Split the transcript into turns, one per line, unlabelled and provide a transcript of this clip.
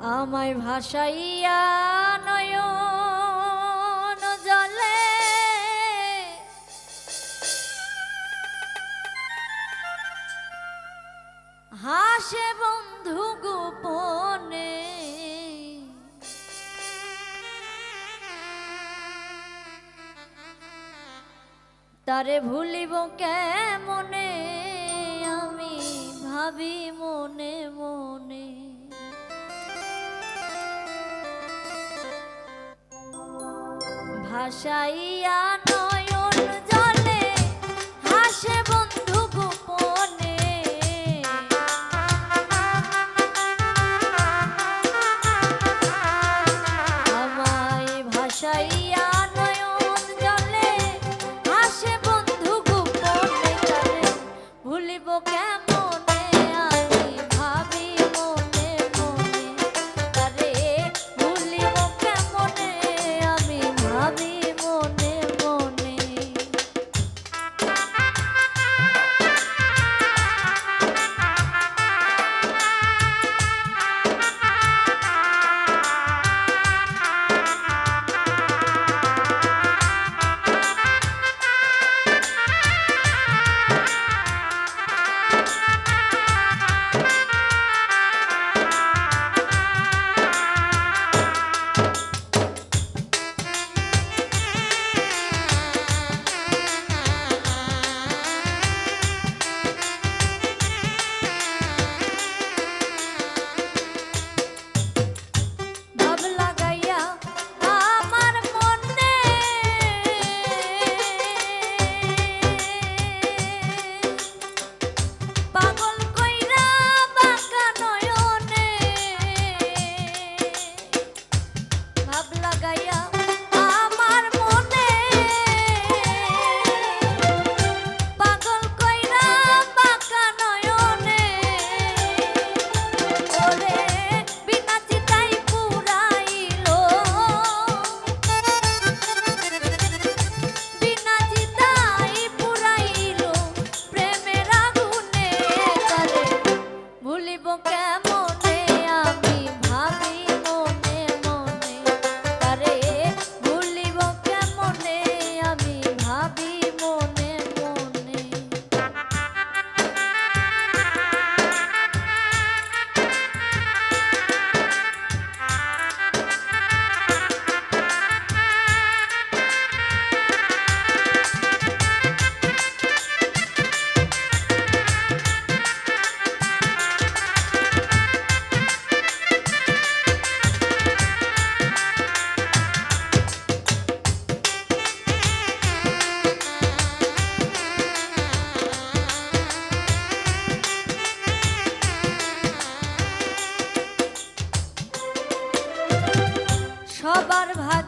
আমায় ভাসাইয়া নয়ন জলে। হাসে বন্ধু গোপনে। তারে ভুলিব কেমনে? আমি ভাবি মনে মনে। ভাসাইয়া নয়ন জলে হাসে বন্ধু গোপনে। আমায় ভাসাই সবার ভাত